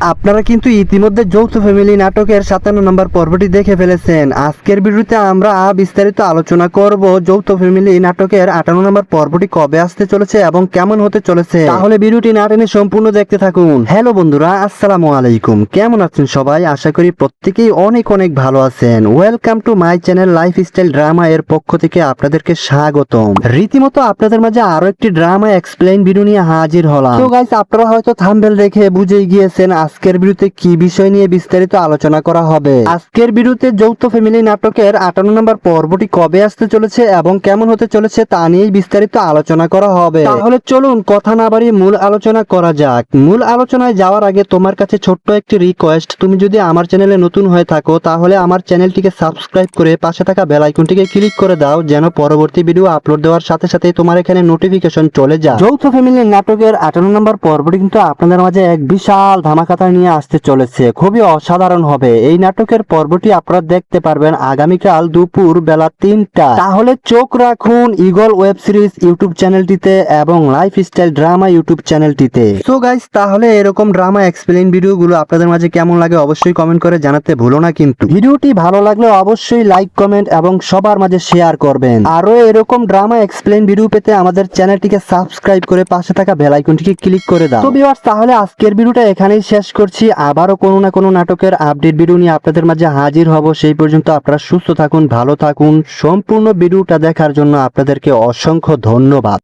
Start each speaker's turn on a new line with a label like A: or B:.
A: আপনারা কিন্তু ইতিমধ্যে যৌথ ফ্যামিলি নাটকের সাতান্ন নম্বর পর্বটি দেখে ফেলেছেন। আজকের ভিডিওতে আমরা বিস্তারিত আলোচনা করব যৌথ ফ্যামিলি নাটকের আটান্ন নম্বর পর্বটি কবে আসতে চলেছে এবং কেমন হতে চলেছে। তাহলে ভিডিওটি না টেনে সম্পূর্ণ দেখতে থাকুন। হ্যালো বন্ধুরা, আসসালামু আলাইকুম। কেমন আছেন সবাই? আশা করি প্রত্যেকেই অনেক অনেক ভালো আছেন। Welcome to my channel lifestyle drama এর পক্ষ থেকে আপনাদেরকে স্বাগতম। রীতিমতো আপনাদের মাঝে আরও একটি ড্রামা এক্সপ্লেইন ভিডিও নিয়ে হাজির হলাম। তো গাইস আপনারা হয়তো থাম্বেল দেখে বুঝেই গিয়েছেন আজকের ভিডিওতে কি বিষয় নিয়ে বিস্তারিত আলোচনা করা হবে? আজকের ভিডিওতে যৌথ ফ্যামিলি নাটকের আটান্ন নম্বর পর্বটি কবে আসতে চলেছে এবং কেমন হতে চলেছে তা নিয়েই বিস্তারিত আলোচনা করা হবে। তাহলে চলুন কথা না বাড়িয়ে মূল আলোচনা করা যাক। মূল আলোচনায় যাওয়ার আগে তোমার কাছে ছোট্ট একটি রিকোয়েস্ট তুমি যদি আমার চ্যানেলে নতুন হয়ে থাকো, তাহলে আমার চ্যানেলটিকে সাবস্ক্রাইব করে পাশে থাকা বেল আইকনটিকে ক্লিক করে দাও, যেন পরবর্তী ভিডিও আপলোড দেওয়ার সাথে সাথে তোমার এখানে নোটিফিকেশন চলে যায়। যৌথ ফ্যামিলি নাটকের আটান্ন নম্বর পর্বটি কিন্তু আপনাদের মাঝে এক বিশাল ধামাকাতা নিয়ে আসতে চলেছে। খুবই অসাধারণ হবে। এই নাটকের পর্বটি আপনারা দেখতে পারবেন আগামীকাল দুপুর বেলা তিনটা তাহলে চোখ রাখুন ইগল ওয়েব সিরিজ ইউটিউব চ্যানেলটিতে এবং লাইফ স্টাইল ড্রামা ইউটিউব চ্যানেলটিতে। সো গাইস তাহলে এরকম ড্রামা এক্সপ্লেইন ভিডিওগুলো আপনাদের মাঝে কেমন লাগে অবশ্যই কমেন্ট করে জানাতে ভুলো না কিন্তু। ভিডিওটি ভালো লাগলে অবশ্যই লাইক কমেন্ট এবং সবার মাঝে শেয়ার করবেন। আরও এরকম ড্রামা এক্সপ্লেইন ভিডিও পেতে আমাদের চ্যানেলটিকে সাবস্ক্রাইব করে পাশে থাকা বেল আইকনটিকে ক্লিক করে দাও। তো ভিউয়ার্স তাহলে আজকের ভিডিওটা এখানেই শেষ করছি। আবারও কোনো না কোনো নাটকের আপডেট ভিডিও নিয়ে আপনাদের মাঝে হাজির হব। সেই পর্যন্ত আপনারা সুস্থ থাকুন, ভালো থাকুন। সম্পূর্ণ ভিডিওটা দেখার জন্য আপনাদেরকে অসংখ্য ধন্যবাদ।